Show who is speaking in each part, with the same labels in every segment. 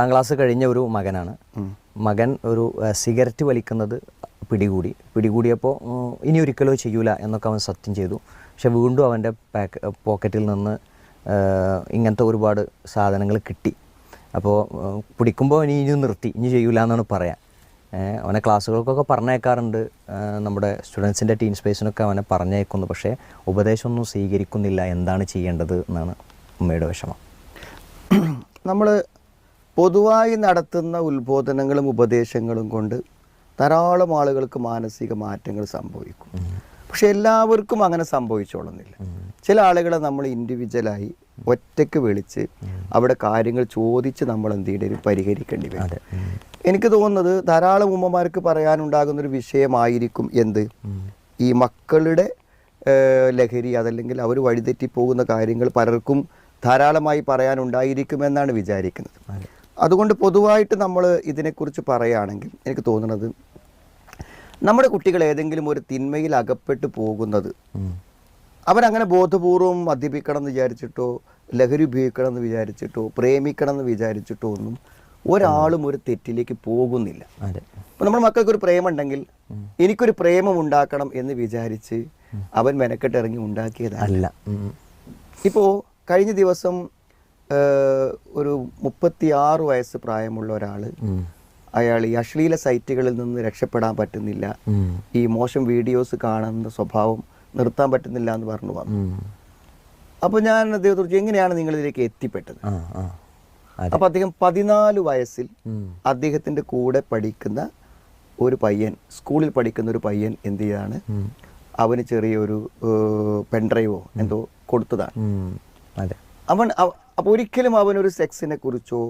Speaker 1: പത്താം ക്ലാസ് കഴിഞ്ഞ ഒരു മകനാണ്. മകൻ ഒരു സിഗരറ്റ് വലിക്കുന്നത് പിടികൂടി. പിടികൂടിയപ്പോൾ ഇനി ഒരിക്കലോ ചെയ്യൂല എന്നൊക്കെ അവൻ സത്യം ചെയ്തു. പക്ഷെ വീണ്ടും അവന്റെ പാക്ക് പോക്കറ്റിൽ നിന്ന് ഇങ്ങനത്തെ ഒരുപാട് സാധനങ്ങൾ കിട്ടി. അപ്പോൾ പിടിക്കുമ്പോൾ ഇനി ഇനി നിർത്തി ഇനി ചെയ്യൂല എന്നാണ് പറയാൻ അവനെ ക്ലാസ്സുകൾക്കൊക്കെ പറഞ്ഞേക്കാറുണ്ട്. നമ്മുടെ സ്റ്റുഡൻസിന്റെ ടീം സ്പേസിനൊക്കെ അവനെ പറഞ്ഞേക്കുന്നു. പക്ഷേ ഉപദേശമൊന്നും സ്വീകരിക്കുന്നില്ല. എന്താണ് ചെയ്യേണ്ടത് എന്നാണ് അമ്മയുടെ വിഷമം.
Speaker 2: നമ്മൾ പൊതുവായി നടത്തുന്ന ഉത്ബോധനങ്ങളും ഉപദേശങ്ങളും കൊണ്ട് ധാരാളം ആളുകൾക്ക് മാനസിക മാറ്റങ്ങൾ സംഭവിക്കും. പക്ഷെ എല്ലാവർക്കും അങ്ങനെ സംഭവിച്ചോളുന്നില്ല. ചില ആളുകളെ നമ്മൾ ഇൻഡിവിജ്വലായി ഒറ്റയ്ക്ക് വിളിച്ച് അവിടെ കാര്യങ്ങൾ ചോദിച്ച് നമ്മൾ എന്ത് ചെയ്യേണ്ടി പരിഹരിക്കേണ്ടി വരും. എനിക്ക് തോന്നുന്നത് ധാരാളം ഉമ്മമാർക്ക് പറയാനുണ്ടാകുന്നൊരു വിഷയമായിരിക്കും എന്ത്? ഈ മക്കളുടെ ലഹരി അതല്ലെങ്കിൽ അവർ വഴിതെറ്റിപ്പോകുന്ന കാര്യങ്ങൾ പലർക്കും ധാരാളമായി പറയാനുണ്ടായിരിക്കുമെന്നാണ് വിചാരിക്കുന്നത്. അതുകൊണ്ട് പൊതുവായിട്ട് നമ്മൾ ഇതിനെക്കുറിച്ച് പറയുകയാണെങ്കിൽ എനിക്ക് തോന്നുന്നത് നമ്മുടെ കുട്ടികൾ ഏതെങ്കിലും ഒരു തിന്മയിൽ അകപ്പെട്ടു പോകുന്നത്. അവരങ്ങനെ ബോധപൂർവം മദ്യപിക്കണം എന്ന് വിചാരിച്ചിട്ടോ ലഹരി ഉപയോഗിക്കണം എന്ന് വിചാരിച്ചിട്ടോ പ്രേമിക്കണം എന്ന് വിചാരിച്ചിട്ടോ ഒന്നും ഒരാളും ഒരു തെറ്റിലേക്ക് പോകുന്നില്ല.
Speaker 1: അതെ.
Speaker 2: ഇപ്പം നമ്മുടെ മക്കൾക്ക് ഒരു പ്രേമം ഉണ്ടെങ്കിൽ എനിക്കൊരു പ്രേമം ഉണ്ടാക്കണം എന്ന് വിചാരിച്ച് അവൻ മെനക്കെട്ടിറങ്ങി
Speaker 1: ഉണ്ടാക്കിയതല്ല ഇപ്പോ
Speaker 2: ഇപ്പോൾ കഴിഞ്ഞ ദിവസം ഒരു മുപ്പത്തിയാറ് വയസ്സ് പ്രായമുള്ള ഒരാൾ അയാൾ ഈ അശ്ലീല സൈറ്റുകളിൽ നിന്ന് രക്ഷപ്പെടാൻ പറ്റുന്നില്ല. ഈ മോശം വീഡിയോസ് കാണുന്ന സ്വഭാവം നിർത്താൻ പറ്റുന്നില്ല എന്ന് പറഞ്ഞു വന്നു.
Speaker 1: അപ്പൊ
Speaker 2: അപ്പോൾ ഞാൻ അദ്ദേഹത്തെ എങ്ങനെയാണ് നിങ്ങൾ ഇതിലേക്ക് എത്തിപ്പെട്ടത്? അപ്പോൾ അദ്ദേഹം പതിനാല് വയസ്സിൽ അദ്ദേഹത്തിന്റെ കൂടെ പഠിക്കുന്ന ഒരു പയ്യൻ സ്കൂളിൽ പഠിക്കുന്ന ഒരു പയ്യൻ എന്ത് ചെയ്താണ്. അവന് ചെറിയൊരു പെൻഡ്രൈവോ എന്തോ കൊടുത്തതാണ്. അവൻ അപ്പോൾ ഒരിക്കലും ഒരു സെക്സിനെ കുറിച്ചോ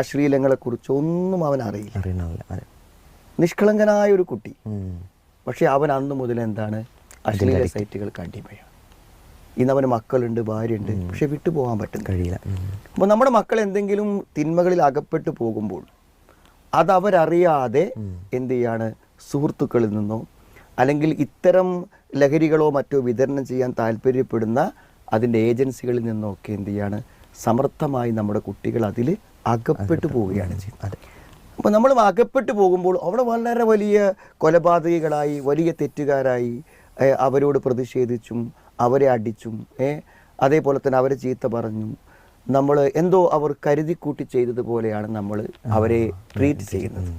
Speaker 2: അശ്ലീലങ്ങളെ കുറിച്ചോ ഒന്നും അവൻ അറിയില്ല.
Speaker 1: അറിയണമല്ല
Speaker 2: നിഷ്കളങ്കനായ ഒരു കുട്ടി. പക്ഷേ അവൻ അന്ന് മുതൽ എന്താണ്? അശ്ലീല സൈറ്റുകൾ കണ്ടിമയാണ് ഇന്ന് അവന് മക്കളുണ്ട് ഭാര്യയുണ്ട്. പക്ഷെ വിട്ടുപോകാൻ പറ്റും
Speaker 1: കഴിയില്ല.
Speaker 2: അപ്പോൾ നമ്മുടെ മക്കൾ എന്തെങ്കിലും തിന്മകളിൽ അകപ്പെട്ടു പോകുമ്പോൾ അതവരറിയാതെ എന്ത് ചെയ്യാണ്? സുഹൃത്തുക്കളിൽ നിന്നോ അല്ലെങ്കിൽ ഇത്തരം ലഹരികളോ മറ്റോ വിതരണം ചെയ്യാൻ താല്പര്യപ്പെടുന്ന അതിന്റെ ഏജൻസികളിൽ നിന്നോ ഒക്കെ എന്ത് ചെയ്യാണ്? സമർത്ഥമായി നമ്മുടെ കുട്ടികൾ അതിൽ അകപ്പെട്ടു പോവുകയാണ് ചെയ്യുന്നത്. അപ്പോൾ നമ്മൾ അകപ്പെട്ടു പോകുമ്പോൾ അവിടെ വളരെ വലിയ കൊലപാതകികളായി വലിയ തെറ്റുകാരായി അവരോട് പ്രതിഷേധിച്ചും അവരെ അടിച്ചും അതേപോലെ തന്നെ അവരെ ചീത്ത പറഞ്ഞു നമ്മൾ എന്തോ അവർ കരുതിക്കൂട്ടി ചെയ്തതുപോലെയാണ് നമ്മൾ അവരെ ട്രീറ്റ് ചെയ്യുന്നത്.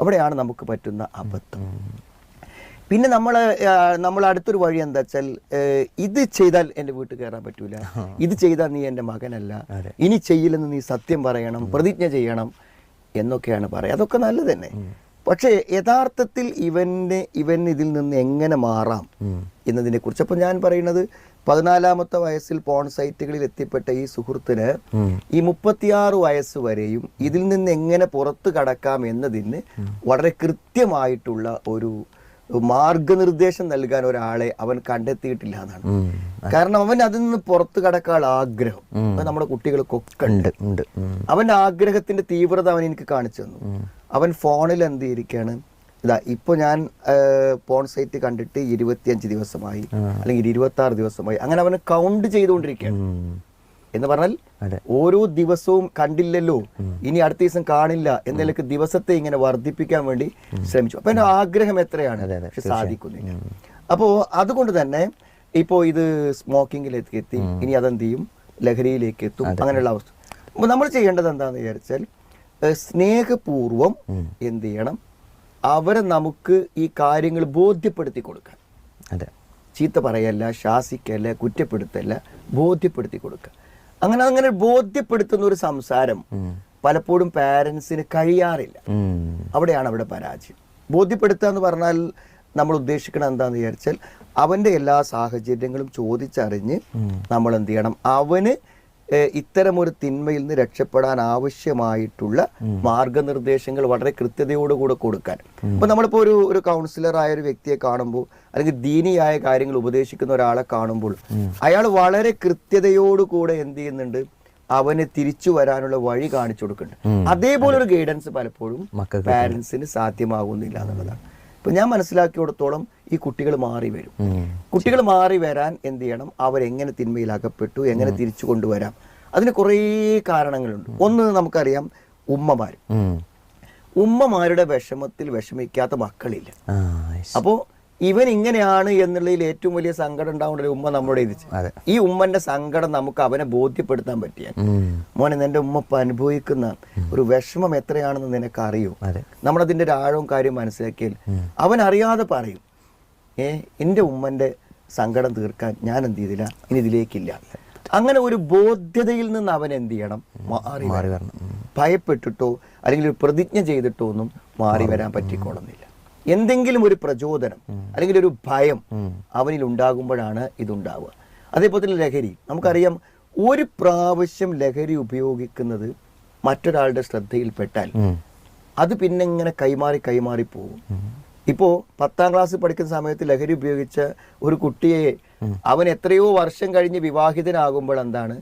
Speaker 2: അവിടെയാണ് നമുക്ക് പറ്റുന്ന അബദ്ധം. പിന്നെ നമ്മൾ നമ്മൾ അടുത്തൊരു വഴി എന്താ വെച്ചാൽ ഇത് ചെയ്താൽ എന്റെ വീട്ടിൽ കയറാൻ പറ്റൂല. ഇത് ചെയ്താൽ നീ എന്റെ മകനല്ല. ഇനി ചെയ്യില്ലെന്ന് നീ സത്യം പറയണം പ്രതിജ്ഞ ചെയ്യണം എന്നൊക്കെയാണ് പറയുക. അതൊക്കെ നല്ലത് തന്നെ. പക്ഷേ യഥാർത്ഥത്തിൽ ഇവന് ഇവൻ ഇതിൽ നിന്ന് എങ്ങനെ മാറാം. എന്നതിനെ കുറിച്ച് അപ്പം ഞാൻ പറയുന്നത് പതിനാലാമത്തെ വയസ്സിൽ പോൺ സൈറ്റുകളിൽ എത്തിപ്പെട്ട ഈ സുഹൃത്തിന് ഈ മുപ്പത്തിയാറ് വയസ്സ് വരെയും ഇതിൽ നിന്ന് എങ്ങനെ പുറത്തു കടക്കാം എന്നതിന് വളരെ കൃത്യമായിട്ടുള്ള ഒരു മാർഗനിർദ്ദേശം നൽകാൻ ഒരാളെ അവൻ കണ്ടെത്തിയിട്ടില്ല എന്നാണ്. കാരണം അവൻ അതിൽ നിന്ന് പുറത്തു കടക്കാൻ ആഗ്രഹം. നമ്മുടെ കുട്ടികൾക്കൊക്കെ ഉണ്ട്. അവന്റെ ആഗ്രഹത്തിന്റെ തീവ്രത അവൻ എനിക്ക് കാണിച്ചു തന്നു. അവൻ ഫോണിൽ എന്ത് ചെയ്തിരിക്കുകയാണ്? ഇതാ ഇപ്പൊ ഞാൻ ഫോൺ സൈറ്റ് കണ്ടിട്ട് ഇരുപത്തിയഞ്ച് ദിവസമായി അല്ലെങ്കിൽ ഇരുപത്തി ആറ് ദിവസമായി അങ്ങനെ അവൻ കൗണ്ട് ചെയ്തുകൊണ്ടിരിക്കുകയാണ്. എന്ന് പറഞ്ഞാൽ ഓരോ ദിവസവും കണ്ടില്ലല്ലോ. ഇനി അടുത്ത ദിവസം കാണില്ല എന്നതിലേക്ക് ദിവസത്തെ ഇങ്ങനെ വർദ്ധിപ്പിക്കാൻ വേണ്ടി ശ്രമിച്ചു. അപ്പൊ എന്റെ ആഗ്രഹം എത്രയാണ്?
Speaker 1: സാധിക്കുന്നത് അതെ,
Speaker 2: പക്ഷെ സാധിക്കുന്നില്ല. അപ്പോ അതുകൊണ്ട് തന്നെ ഇപ്പോ ഇത് സ്മോക്കിങ്ങിലേക്ക് എത്തി. ഇനി അതെന്ത് ചെയ്യും? ലഹരിയിലേക്ക് എത്തും. അങ്ങനെയുള്ള അവസ്ഥ. അപ്പൊ നമ്മൾ ചെയ്യേണ്ടത് എന്താണെന്ന് വിചാരിച്ചാൽ സ്നേഹപൂർവം എന്ത് ചെയ്യണം? അവരെ നമുക്ക് ഈ കാര്യങ്ങൾ ബോധ്യപ്പെടുത്തി കൊടുക്കാൻ.
Speaker 1: അതെ.
Speaker 2: ചീത്ത പറയല്ല ശാസിക്കല്ല കുറ്റപ്പെടുത്തല്ല ബോധ്യപ്പെടുത്തി കൊടുക്കുക. അങ്ങനെ അങ്ങനെ ബോധ്യപ്പെടുത്തുന്ന ഒരു സംസാരം പലപ്പോഴും പാരൻസിന് കഴിയാറില്ല. അവിടെയാണ് അവിടെ പരാജയം. ബോധ്യപ്പെടുത്തുക എന്ന് പറഞ്ഞാൽ നമ്മൾ ഉദ്ദേശിക്കണം എന്താണെന്ന് വിചാരിച്ചാൽ അവന്റെ എല്ലാ സാഹചര്യങ്ങളും ചോദിച്ചറിഞ്ഞ് നമ്മൾ എന്ത് ചെയ്യണം? അവന് ഇത്തരമൊരു തിന്മയിൽ നിന്ന് രക്ഷപ്പെടാൻ ആവശ്യമായിട്ടുള്ള മാർഗനിർദ്ദേശങ്ങൾ വളരെ കൃത്യതയോടുകൂടെ കൊടുക്കാൻ. ഇപ്പൊ നമ്മളിപ്പോ ഒരു ഒരു കൗൺസിലറായ ഒരു വ്യക്തിയെ കാണുമ്പോൾ അല്ലെങ്കിൽ ദീനിയായ കാര്യങ്ങൾ ഉപദേശിക്കുന്ന ഒരാളെ കാണുമ്പോൾ അയാൾ വളരെ കൃത്യതയോടുകൂടെ എന്ത് ചെയ്യുന്നുണ്ട്? അവന് തിരിച്ചു വരാനുള്ള വഴി കാണിച്ചു കൊടുക്കുന്നുണ്ട്. അതേപോലെ ഒരു ഗൈഡൻസ് പലപ്പോഴും പാരൻസിന് സാധ്യമാകുന്നില്ല എന്നുള്ളതാണ്. ഇപ്പൊ ഞാൻ മനസ്സിലാക്കിയിടത്തോളം ഈ കുട്ടികൾ മാറി വരും. കുട്ടികൾ മാറി വരാൻ എന്ത് ചെയ്യണം? അവരെങ്ങനെ തിന്മയിൽ അകപ്പെട്ടു എങ്ങനെ തിരിച്ചു കൊണ്ടുവരാം? അതിന് കുറേ കാരണങ്ങളുണ്ട്. ഒന്ന് നമുക്കറിയാം ഉമ്മമാർ ഉമ്മമാരുടെ വിഷമത്തിൽ വിഷമിക്കാത്ത മക്കളില്ല. അപ്പോൾ ഇവൻ ഇങ്ങനെയാണ് എന്നുള്ളതിൽ ഏറ്റവും വലിയ സങ്കടം ഉണ്ടാവേണ്ട ഒരു ഉമ്മ നമ്മുടെ ഇത് ഈ ഉമ്മന്റെ സങ്കടം നമുക്ക് അവനെ ബോധ്യപ്പെടുത്താൻ
Speaker 1: പറ്റിയ.
Speaker 2: മോനെ നിന്റെ ഉമ്മ ഇപ്പൊ അനുഭവിക്കുന്ന ഒരു വിഷമം എത്രയാണെന്ന് നിനക്ക് അറിയൂ നമ്മളതിന്റെ ഒരു ആഴവും കാര്യം മനസ്സിലാക്കിയാൽ അവൻ അറിയാതെ പറയും ഏ എന്റെ ഉമ്മന്റെ സങ്കടം തീർക്കാൻ ഞാൻ എന്ത് ചെയ്തില്ല? ഇനി ഇതിലേക്കില്ല. അങ്ങനെ ഒരു ബോധ്യതയിൽ നിന്ന് അവൻ എന്ത് ചെയ്യണം? മാറി. ഭയപ്പെട്ടിട്ടോ അല്ലെങ്കിൽ ഒരു പ്രതിജ്ഞ ചെയ്തിട്ടോ ഒന്നും മാറി വരാൻ പറ്റിക്കോളുന്നില്ല. എന്തെങ്കിലും ഒരു പ്രചോദനം അല്ലെങ്കിൽ ഒരു ഭയം അവനിൽ ഉണ്ടാകുമ്പോഴാണ് ഇതുണ്ടാവുക. അതേപോലെ തന്നെ ലഹരി. നമുക്കറിയാം ഒരു പ്രാവശ്യം ലഹരി ഉപയോഗിക്കുന്നത് മറ്റൊരാളുടെ ശ്രദ്ധയിൽപ്പെട്ടാൽ. അത് പിന്നെ ഇങ്ങനെ കൈമാറി കൈമാറി പോകും. ഇപ്പോൾ പത്താം ക്ലാസ് പഠിക്കുന്ന സമയത്ത് ലഹരി ഉപയോഗിച്ച ഒരു കുട്ടിയെ അവൻ എത്രയോ വർഷം കഴിഞ്ഞ് വിവാഹിതനാകുമ്പോൾ എന്താണ്?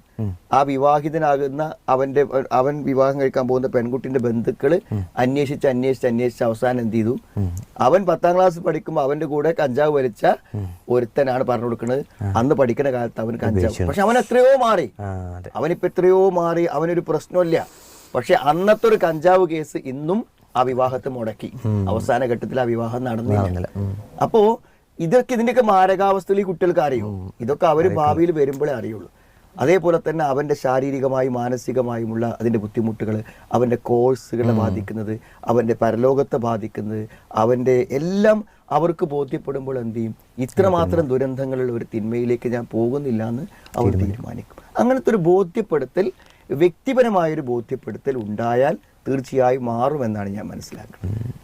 Speaker 2: ആ വിവാഹിതനാകുന്ന അവന്റെ അവൻ വിവാഹം കഴിക്കാൻ പോകുന്ന പെൺകുട്ടിന്റെ ബന്ധുക്കൾ അന്വേഷിച്ച് അന്വേഷിച്ച് അന്വേഷിച്ച് അവസാനം എന്ത് ചെയ്തു? അവൻ പത്താം ക്ലാസ് പഠിക്കുമ്പോൾ അവന്റെ കൂടെ കഞ്ചാവ് വലിച്ച ഒരുത്തനാണ് പറഞ്ഞു കൊടുക്കുന്നത്. അന്ന് പഠിക്കുന്ന കാലത്ത് അവൻ കഞ്ചാവ്. പക്ഷെ അവൻ എത്രയോ മാറി. അവനിപ്പോ എത്രയോ മാറി. അവനൊരു പ്രശ്നമില്ല. പക്ഷെ അന്നത്തെ ഒരു കഞ്ചാവ് കേസ് ഇന്നും ആ വിവാഹത്തെ മുടക്കി. അവസാന ഘട്ടത്തിൽ ആ വിവാഹം നടന്നില്ല. അപ്പോ ഇതൊക്കെ ഇതിന്റെയൊക്കെ മാരകാവസ്ഥയിൽ ഈ കുട്ടികൾക്ക് അറിയൂ? ഇതൊക്കെ അവർ ഭാവിയിൽ വരുമ്പോഴേ അറിയുള്ളൂ. അതേപോലെ തന്നെ അവന്റെ ശാരീരികമായും മാനസികമായുമുള്ള അതിന്റെ ബുദ്ധിമുട്ടുകൾ അവന്റെ കോഴ്സുകളെ ബാധിക്കുന്നത് അവന്റെ പരലോകത്തെ ബാധിക്കുന്നത് അവന്റെ എല്ലാം അവർക്ക് ബോധ്യപ്പെടുമ്പോൾ എന്ത് ചെയ്യും? ഇത്രമാത്രം ദുരന്തങ്ങളുള്ള ഒരു തിന്മയിലേക്ക് ഞാൻ പോകുന്നില്ല എന്ന് അവർ തീരുമാനിക്കും. അങ്ങനത്തെ ഒരു ബോധ്യപ്പെടുത്തൽ വ്യക്തിപരമായൊരു ബോധ്യപ്പെടുത്തൽ ഉണ്ടായാൽ തീർച്ചയായും മാറുമെന്നാണ് ഞാൻ മനസ്സിലാക്കുന്നത്.